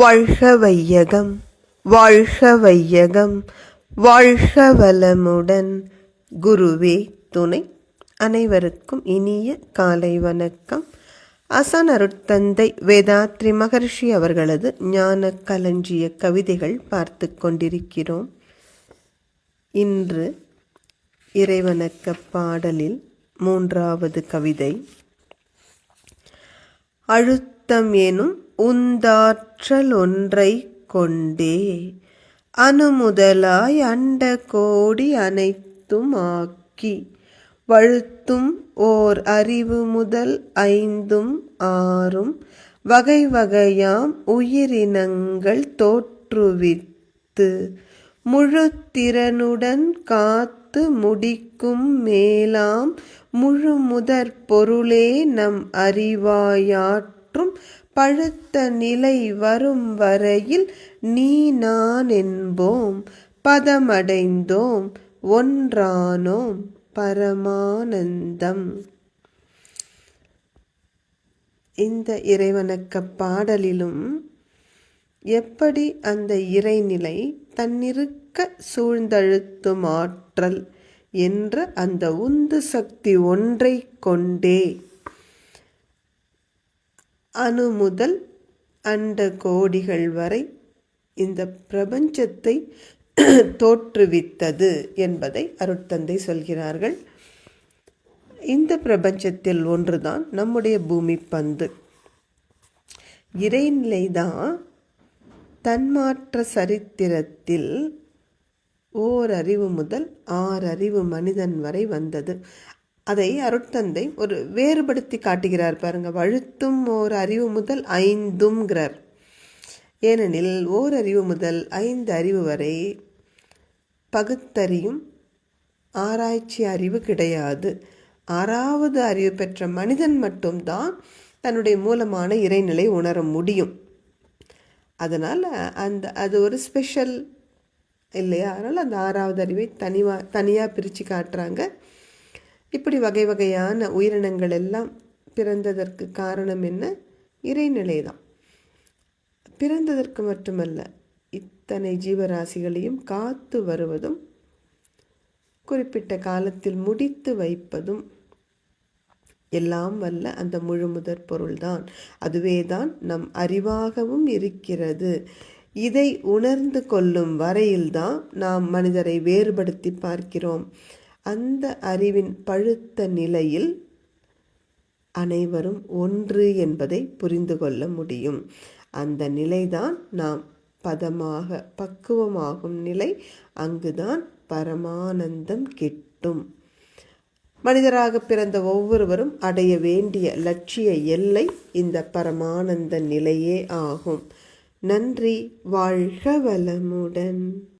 வாழ்க வையகம் வாழ்க வையகம் வாழ்க வளமுடன் குருவே துணை. அனைவருக்கும் இனிய காலை வணக்கம். அசன் அருட்தந்தை வேதாத்ரி மகர்ஷி அவர்களது ஞான களஞ்சிய கவிதைகள் பார்த்து கொண்டிருக்கிறோம். இன்று இறைவணக்க பாடலில் மூன்றாவது கவிதை. அழுத்தம் எனும் உந்தாற்றல் ஒன்றை கொண்டே அணுமுதலாய் அண்ட கோடி அனைத்தும் ஆக்கி வழுத்தும் ஓர் அறிவு முதல் ஐந்தும் ஆறும் வகை வகையாம் உயிரினங்கள் தோற்றுவித்து முழு திறனுடன் காத்து முடிக்கும் மேலாம் முழு முதற் பொருளே நம் அறிவாயாற்றும் பழுத்த நிலை வரும் வரையில் நீ நான் என்போம் பதமடைந்தோம் ஒன்றானோம் பரமானந்தம். இந்த இறைவணக்க பாடலிலும் எப்படி அந்த இறைநிலை தன்னிருக்க சூழ்ந்தழுத்தும் ஆற்றல் என்ற அந்த உந்து சக்தி ஒன்றை கொண்டே அணு முதல் அண்ட கோடிகள் வரை இந்த பிரபஞ்சத்தை தோற்றுவித்தது என்பதை அருட்தந்தை சொல்கிறார்கள். இந்த பிரபஞ்சத்தில் ஒன்றுதான் நம்முடைய பூமி பந்து. இறைநிலைதான் தன்மாற்ற சரித்திரத்தில் ஓர் அறிவு முதல் ஆறு அறிவு மனிதன் வரை வந்தது. அதை அருட்தந்தை ஒரு வேறுபடுத்தி காட்டுகிறார் பாருங்க. வழுத்தும் ஓர் அறிவு முதல் ஐந்துங்கிறார் ஏனெனில் ஓர் அறிவு முதல் ஐந்து அறிவு வரை பகுத்தறியும் ஆராய்ச்சி அறிவு கிடையாது. ஆறாவது அறிவு பெற்ற மனிதன் மட்டும்தான் தன்னுடைய மூலமான இறைநிலை உணர முடியும். அதனால் அந்த அது ஒரு ஸ்பெஷல் இல்லையா? அதனால் அந்த ஆறாவது அறிவை தனிவா தனியாக பிரித்து காட்டுறாங்க. இப்படி வகை வகையான உயிரினங்கள் எல்லாம் பிறந்ததற்கு காரணம் என்ன? இறைநிலை தான் பிறந்ததற்கு மட்டுமல்ல இத்தனை ஜீவராசிகளையும் காத்து வருவதும் குறிப்பிட்ட காலத்தில் முடித்து வைப்பதும் எல்லாம் வல்ல அந்த முழுமுதற் பொருள்தான். அதுவேதான் நம் அறிவாகவும் இருக்கிறது. இதை உணர்ந்து கொள்ளும் வரையில்தான் நாம் மனிதரை வேறுபடுத்தி பார்க்கிறோம். அந்த அறிவின் பழுத்த நிலையில் அனைவரும் ஒன்று என்பதை புரிந்து கொள்ள முடியும். அந்த நிலைதான் நாம் பதமாக பக்குவமாகும் நிலை. அங்குதான் பரமானந்தம் கிட்டும். மனிதராக பிறந்த ஒவ்வொருவரும் அடைய வேண்டிய லட்சிய எல்லை இந்த பரமானந்த நிலையே ஆகும். நன்றி வாழ்க வளமுடன்.